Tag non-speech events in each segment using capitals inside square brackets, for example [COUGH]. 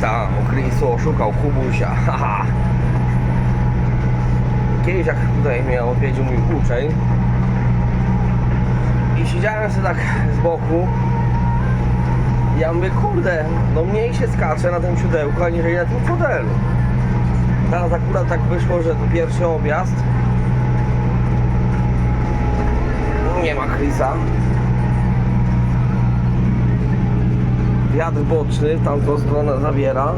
tam, Chrisu oszukał Kubusia, [LAUGHS] haha. Kiedyś jak tutaj mnie odwiedził mój uczeń i siedziałem sobie tak z boku ja mówię, kurde, no mniej się skacze na tym siódełku, aniżeli na tym fotelu. Teraz akurat tak wyszło, że pierwszy objazd. Nie ma Chrisa. Wiatr boczny tamtą stronę zabiera.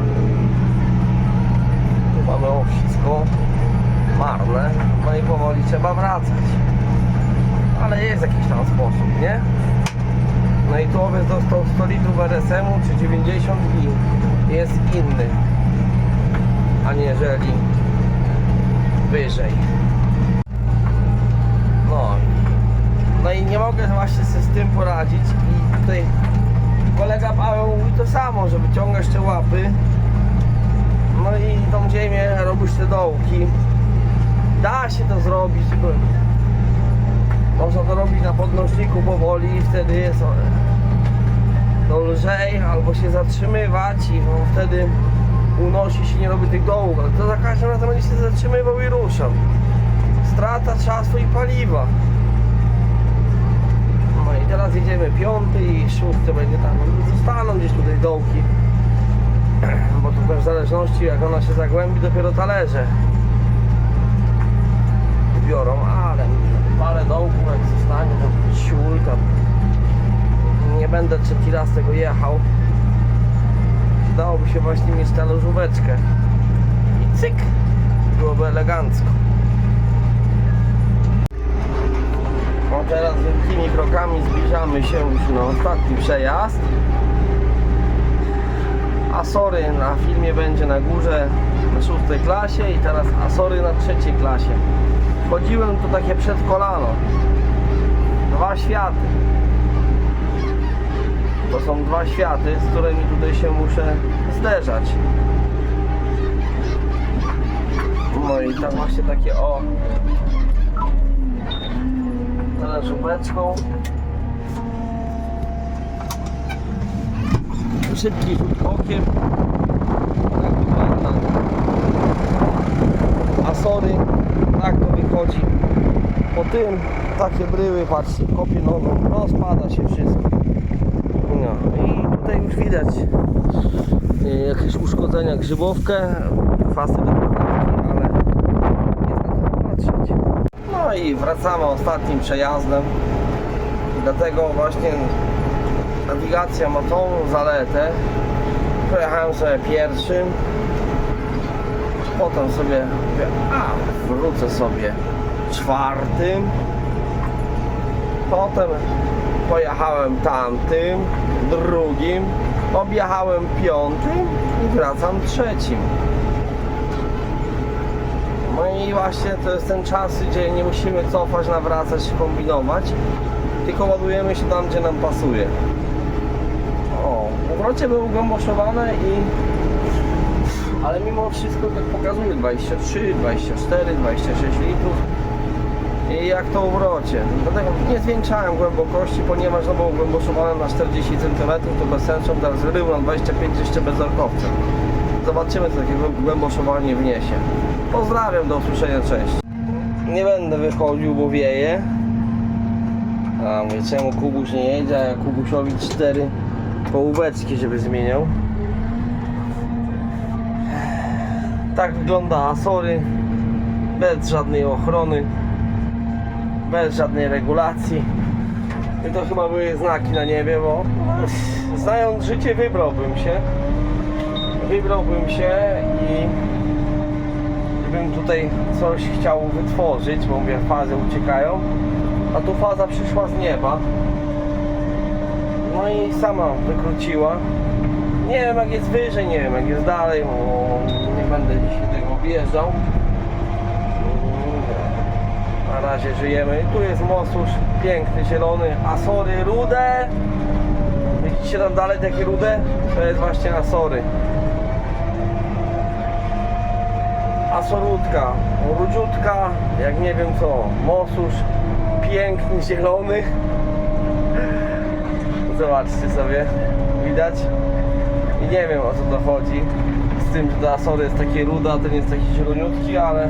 Tu mamy owsisko marne. No i powoli trzeba wracać. Ale jest jakiś tam sposób, nie? No i tu owiec dostał 100 litrów RSM-u czy 90 i jest inny aniżeli wyżej. No. No i nie mogę właśnie sobie z tym poradzić i tutaj kolega Paweł mówi to samo, że wyciągasz te łapy no i tą ziemię robisz te dołki. Da się to zrobić, można to robić na podnośniku powoli i wtedy jest to lżej albo się zatrzymywać i no, wtedy unosi się, nie robi tych dołów, ale to za każdym razem będzie się zatrzymywał i ruszał. Strata czasu i paliwa. No i teraz jedziemy piąty i szósty będzie tam. Zostaną gdzieś tutaj dołki. [CLEARS THROAT] Bo tu też w zależności jak ona się zagłębi dopiero talerze biorą, ale parę dołków jak zostanie tam tam nie będę trzeci raz tego jechał. Dałoby się właśnie mieć talerzóweczkę i cyk byłoby elegancko teraz wielkimi krokami zbliżamy się już na ostatni przejazd Asory na filmie będzie na górze na szóstej klasie i teraz Asory na trzeciej klasie Wchodziłem tu takie przed kolano. Dwa światy. To są dwa światy, z którymi tutaj się muszę zderzać. No i tam właśnie takie o talerzóweczką. Szybki rzut okiem. Tak. Asory tak to wychodzi po tym takie bryły, patrzcie, kopie nogą, rozpada się wszystko no i tutaj już widać e, jakieś uszkodzenia grzybowkę kwasy do poprawki, ale jest na co patrzeć no i wracamy ostatnim przejazdem. Dlatego właśnie nawigacja ma tą zaletę. Pojechałem sobie pierwszym. Potem sobie mówię, a wrócę sobie czwartym. Potem pojechałem tamtym drugim. Objechałem piątym i wracam trzecim no i właśnie to jest ten czas, gdzie nie musimy cofać, nawracać, kombinować tylko ładujemy się tam, gdzie nam pasuje o, powrocie były głęboszowane i ale mimo wszystko tak pokazuje 23, 24, 26 litrów i jak to urocie. Dlatego nie zwiększałem głębokości, ponieważ no było głęboszowane na 40 cm, to bez sensu, teraz rył na 25 jeszcze bez. Zobaczymy co takiego głęboszowanie wniesie. Pozdrawiam, do usłyszenia, cześć. Nie będę wychodził, bo wieje. A mówię, czemu Kubuś nie jedzie, a ja Kubusiowi 4 połóweczki, żeby zmieniał. tak wygląda Asory bez żadnej ochrony bez żadnej regulacji i to chyba były znaki na niebie, bo no, znając życie wybrałbym się wybrałbym się i gdybym tutaj coś chciał wytworzyć, bo mówię fazy uciekają a tu faza przyszła z nieba no i sama wykróciła nie wiem jak jest wyżej, nie wiem jak jest dalej, bo nie będę dzisiaj tego objeżdżał. Na razie żyjemy. Tu jest mosusz piękny, zielony, Asory rude. Widzicie tam dalej takie rude? To jest właśnie Asory. Asorutka, rudziutka, jak nie wiem co, mosusz piękny, zielony. Zobaczcie sobie, widać? I nie wiem o co to chodzi. Z tym, że ta Asory jest takie ruda, ten jest taki zieloniutki, ale...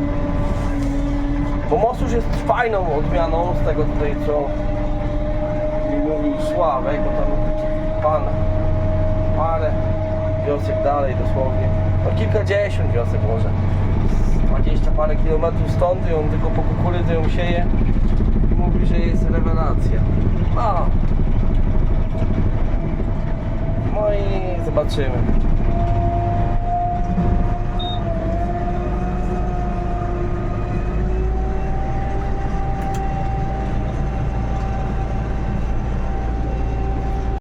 Bo już jest fajną odmianą z tego tutaj, co mi mówił Sławek, bo tam taki pan parę wiosek dalej dosłownie. No kilkadziesiąt wiosek może. Z 20 parę kilometrów stąd i on tylko po kukurydzy ją sieje i mówi, że jest rewelacja. No. No i zobaczymy.